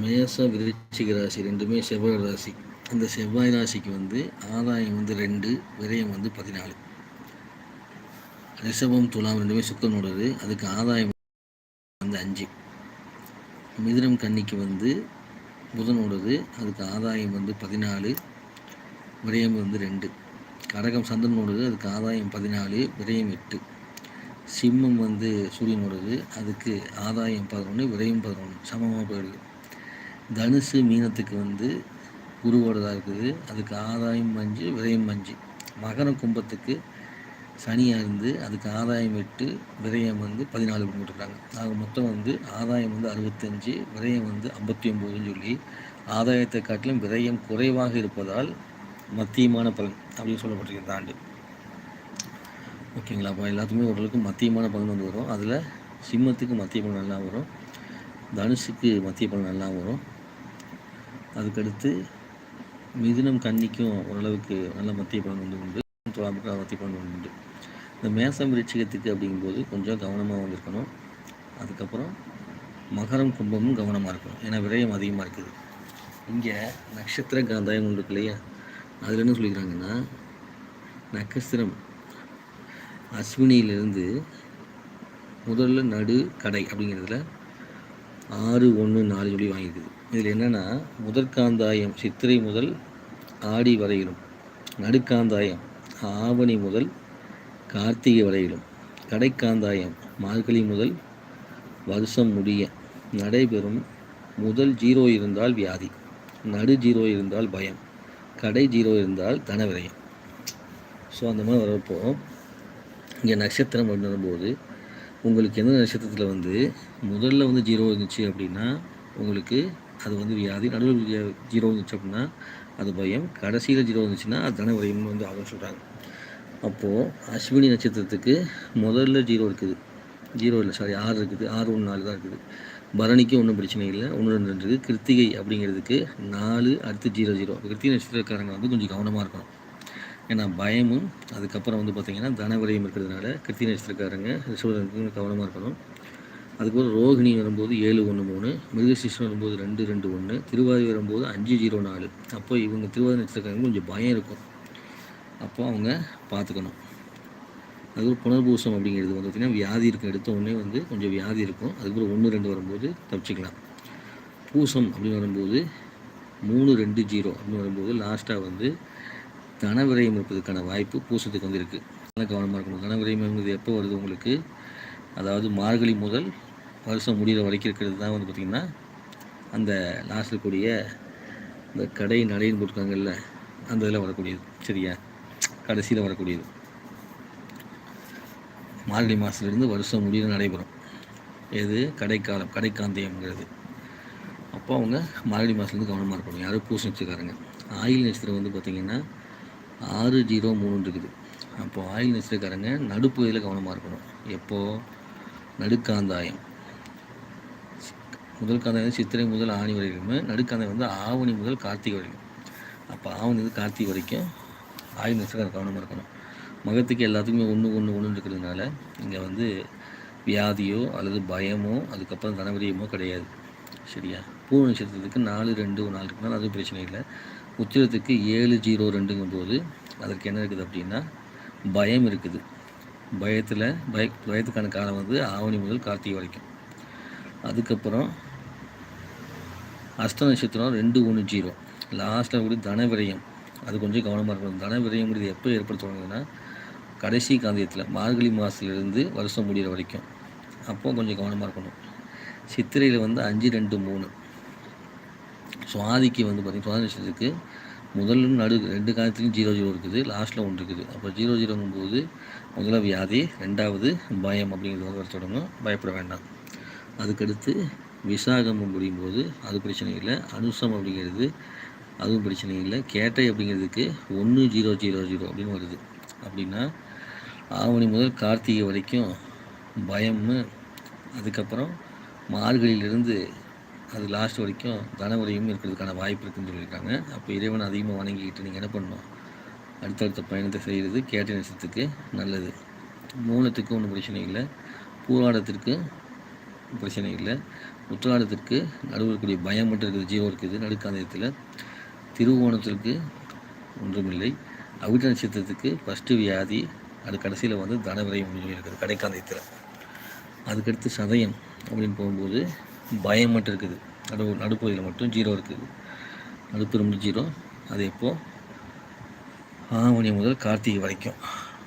மேச விருச்சிக ராசி ரெண்டுமே செவ்வாய் ராசி. அந்த செவ்வாய் ராசிக்கு வந்து ஆதாயம் வந்து ரெண்டு விரயம் வந்து பதினாலு. ரிஷபம் துலாம் ரெண்டுமே சுக்கரனோடது அதுக்கு ஆதாயம் வந்து அஞ்சு. மிதிரம் கன்னிக்கு வந்து புதனோடது அதுக்கு ஆதாயம் வந்து பதினாலு விரயம் வந்து ரெண்டு. கடகம் சந்திரனோடது அதுக்கு ஆதாயம் பதினாலு விரயம் எட்டு. சிம்மம் வந்து சூரியனோடது அதுக்கு ஆதாயம் பதினொன்று விரயம் பதினொன்று சமமாக போயிடுது. தனுசு மீனத்துக்கு வந்து குருவோடதாக இருக்குது. அதுக்கு ஆதாயம் அஞ்சு விரயம் அஞ்சு மகர கும்பத்துக்கு சனியாக இருந்து அதுக்கு ஆதாயம் எட்டு விரயம் வந்து பதினாலு போட்டுருக்காங்க. ஆக மொத்தம் வந்து ஆதாயம் வந்து அறுபத்தஞ்சு விரயம் வந்து ஐம்பத்தி ஒம்போதுன்னு சொல்லி ஆதாயத்தை காட்டிலும் விரயம் குறைவாக இருப்பதால் மத்தியமான பலன் அப்படின்னு சொல்லப்பட்டிருக்கு இந்த ஆண்டு. ஓகேங்களா? அப்போ எல்லாத்துக்குமே ஓரளவுக்கு மத்தியமான பலன் வந்து வரும். அதில் சிம்மத்துக்கு மத்திய பலன் நல்லா வரும். தனுஷுக்கு மத்திய பலன் நல்லா வரும். அதுக்கடுத்து மிதுனம் கன்னிக்கும் ஓரளவுக்கு நல்ல மத்திய பலன் வந்து உண்டு. துலாமுக்கு மத்திய பலன் உண்டு. இந்த மேசம் விருச்சிகத்துக்கு அப்படிங்கும்போது கொஞ்சம் கவனமாக வந்திருக்கணும். அதுக்கப்புறம் மகரம் கும்பமும் கவனமாக இருக்கணும். ஏன்னா விரயம் அதிகமாக இருக்குது. இங்கே நட்சத்திர காந்தாயம் ஒன்று இருக்கு இல்லையா? அதில் என்ன சொல்லிக்கிறாங்கன்னா நட்சத்திரம் அஸ்வினியிலிருந்து முதல்ல நடு கடை அப்படிங்கிறதுல ஆறு ஒன்று நாலு சொல்லி வாங்கிக்குது. இதில் என்னென்னா முதற்காந்தாயம் சித்திரை முதல் ஆடி வரையிலும் நடுக்காந்தாயம் ஆவணி முதல் கார்த்திகை வரையிலும் கடைக்காந்தாயம் மார்கழி முதல் வருஷம் முடிய நடைபெறும் முதல் ஜீரோ இருந்தால் வியாதி நடு ஜீரோ இருந்தால் பயம் கடை ஜீரோ இருந்தால் தனவிரயம். ஸோ அந்த மாதிரி வரப்போ இங்கே நட்சத்திரம் வரும்போது உங்களுக்கு எந்த நட்சத்திரத்தில் வந்து முதல்ல வந்து ஜீரோ இருந்துச்சு அப்படின்னா உங்களுக்கு அது வந்து வியாதி நடுவில் ஜீரோ இருந்துச்சு அப்படின்னா அது பயம். கடைசியில் ஜீரோ இருந்துச்சுன்னா அது வயம்னு வந்து ஆகும்னு சொல்கிறாங்க அப்போது அஸ்வினி நட்சத்திரத்துக்கு முதல்ல ஜீரோ இருக்குது. ஜீரோ இல்லை சாரி ஆறு இருக்குது. ஆறு ஒன்று நாலு தான் இருக்குது. பரணிக்கு ஒன்றும் பிரச்சனை இல்லை. ஒன்று ரெண்டு ரெண்டு இருக்குது. கிருத்திகை அப்படிங்கிறதுக்கு நாலு அடுத்து ஜீரோ ஜீரோ. கிருத்திகை நட்சத்திரக்காரங்க வந்து கொஞ்சம் கவனமாக இருக்கணும். ஏன்னா பயமும் அதுக்கப்புறம் வந்து பார்த்திங்கன்னா தனவிரயம் இருக்கிறதுனால கிருத்தி நட்சத்திரக்காரங்க ரிஷபருக்கு கவனமாக இருக்கணும் அதுக்கப்புறம் ரோகிணி வரும்போது ஏழு ஒன்று மூணு மிருகசிஷ்ணம் வரும்போது ரெண்டு ரெண்டு ஒன்று திருவாதி வரும்போது அஞ்சு ஜீரோ நாலு. அப்போ இவங்க திருவாதி நட்சத்திரக்காரங்க கொஞ்சம் பயம் இருக்கும். அப்போ அவங்க பார்த்துக்கணும் அதுக்கப்புறம் புனர்பூசம் அப்படிங்கிறது வந்து பார்த்திங்கன்னா வியாதி இருக்கும் எடுத்த உடனே வந்து கொஞ்சம் வியாதி இருக்கும். அதுக்கப்புறம் ஒன்று ரெண்டு வரும்போது தப்பிச்சிக்கலாம். பூசம் அப்படின்னு வரும்போது மூணு ரெண்டு ஜீரோ அப்படின்னு வரும்போது லாஸ்ட்டாக வந்து தனவிரயம் இருப்பதற்கான வாய்ப்பு பூசத்துக்கு வந்து இருக்குது நல்லா கவனமாக இருக்கணும். தனவிரயம் என்பது எப்போ வருது உங்களுக்கு? அதாவது மார்கழி முதல் வருஷம் முடிகிற வரைக்கும் இருக்கிறது தான் வந்து பார்த்திங்கன்னா அந்த லாஸ்ட்டில் இருக்கக்கூடிய இந்த கடை நடைன்னு போட்டிருக்காங்கல்ல அந்த இதில் வரக்கூடியது. சரியா? கடைசியில் வரக்கூடியது. மார்கழி மாதத்துலேருந்து வருஷம் முடிவு நடைபெறும். எது? கடைக்காலம். கடைக்காந்தயம்ங்கிறது. அப்போ அவங்க மார்கழி மாதத்துலேருந்து கவனமாக இருக்கணும். யாரும் பூசம் வச்சுக்காரங்க ஆயில் நட்சத்திரம் வந்து பார்த்திங்கன்னா ஆறு ஜீரோ மூணு இருக்குது அப்போது ஆயில் நட்சத்திரக்காரங்க நடுப்பகுதியில் கவனமாக இருக்கணும்? எப்போது நடுக்காந்தாயம். முதல் காந்தாயம் சித்திரை முதல் ஆணி வரைக்கும் நடுக்காந்தாயம் வந்து ஆவணி முதல் கார்த்திகை வரைக்கும். அப்போ ஆவணி வந்து கார்த்திகை வரைக்கும் ஆயில் நட்சத்திரம் கவனமாக இருக்கணும். மகத்துக்கு எல்லாத்துக்குமே ஒன்று ஒன்று ஒன்று இருக்கிறதுனால இங்கே வந்து வியாதியோ அல்லது பயமோ அதுக்கப்புறம் தனவரியமோ கிடையாது. சரியா? பூ நட்சத்திரத்துக்கு நாலு ரெண்டு நாலு இருக்குனால அதுவும் பிரச்சனை இல்லை. உத்திரத்துக்கு ஏழு ஜீரோ ரெண்டுங்கும் போது அதற்கு என்ன இருக்குது அப்படின்னா பயம் இருக்குது. பயத்தில் பய பயத்துக்கான காலம் வந்து ஆவணி முதல் கார்த்திகை வரைக்கும். அதுக்கப்புறம் அஸ்த நட்சத்திரம் ரெண்டு ஒன்று ஜீரோ. லாஸ்ட்டில் கூட தன விரயம் அது கொஞ்சம் கவனமாக இருக்கணும். தன விரயங்கிறது எப்போ ஏற்படுத்துவாங்கன்னா கடைசி காந்தியத்தில் மார்கழி மாதத்துலேருந்து வருஷம் முடிகிற வரைக்கும். அப்போது கொஞ்சம் கவனமாக இருக்கணும். சித்திரையில் வந்து அஞ்சு ரெண்டு மூணு. சுவாதிக்கு வந்து பார்த்திங்கன்னா சுவாதி நட்சத்திரத்துக்கு முதல்ல நடு ரெண்டு காலத்துலையும் ஜீரோ ஜீரோ இருக்குது. லாஸ்ட்டில் ஒன்று இருக்குது. அப்போ ஜீரோ ஜீரோங்கும்போது முதல்ல வியாதி ரெண்டாவது பயம் அப்படிங்கிறது வந்து வர தொடங்கும். பயப்பட வேண்டாம். அதுக்கடுத்து விசாகம் முடியும் போது அது பிரச்சனை இல்லை. அனுசம் அப்படிங்கிறது அதுவும் பிரச்சனை இல்லை. கேட்டை அப்படிங்கிறதுக்கு ஒன்று ஜீரோ ஜீரோ ஜீரோ அப்படின்னு வருது. அப்படின்னா ஆவணி முதல் கார்த்திகை வரைக்கும் பயம்னு அதுக்கப்புறம் மார்கழியிலிருந்து அது லாஸ்ட் வரைக்கும் தனவரையும் இருக்கிறதுக்கான வாய்ப்பு இருக்குன்னு சொல்லியிருக்காங்க. அப்போ இறைவன் அதிகமாக வணங்கிக்கிட்டு நீங்கள் என்ன பண்ணணும்? அடுத்தடுத்த பயணத்தை செய்கிறது கேட்ட நட்சத்திரத்துக்கு நல்லது. மூலத்துக்கு ஒன்றும் பிரச்சனை இல்லை. பூராடத்திற்கு பிரச்சனை இல்லை. உத்திராடத்திற்கு நடுவில் பயம் மட்டும் இருக்குது ஜீவம் இருக்குது நடுக்காந்தயத்தில். திருவோணத்திற்கு ஒன்றுமில்லை அவிட்ட நட்சத்திரத்துக்கு ஃபஸ்ட்டு வியாதி அது கடைசியில் வந்து தனவிரயம் இருக்குது கடைக்காந்தயத்தில். அதுக்கடுத்து சதயம் அப்படின்னு போகும்போது பயம் மட்டும் இருக்குது. நடு நடுப்பகுதியில் மட்டும் ஜீரோ இருக்குது. நடுப்பெரும்பு ஜீரோ. அது எப்போது ஆவணி முதல் கார்த்திகை வரைக்கும்.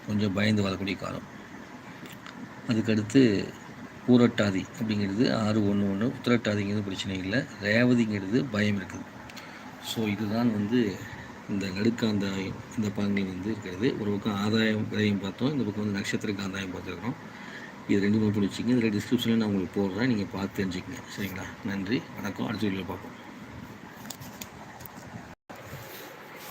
கொஞ்சம் பயந்து வரக்கூடிய காலம். அதுக்கடுத்து பூரட்டாதி அப்படிங்கிறது ஆறு ஒன்று ஒன்று உத்திரட்டாதிங்கிறது பிரச்சனை இல்லை. ரேவதிங்கிறது பயம் இருக்குது. ஸோ இதுதான் வந்து இந்த நடுக்காந்தாயம் இந்த பலன்கள் வந்து இருக்கிறது. ஒரு பக்கம் ஆதாயம் விரயம் பார்த்தோம். இந்த பக்கம் வந்து நட்சத்திர காந்தாயம் பார்த்துருக்குறோம். இது ரெண்டு நோட் பண்ணி வச்சுக்கோங்க. இதில் டிஸ்கிரிப்ஷனில் நான் உங்களுக்கு போடுறேன். நீங்கள் பார்த்து தெரிஞ்சுக்கங்க. சரிங்களா? நன்றி. வணக்கம். அடுத்த வீடியோவில் பார்ப்போம்.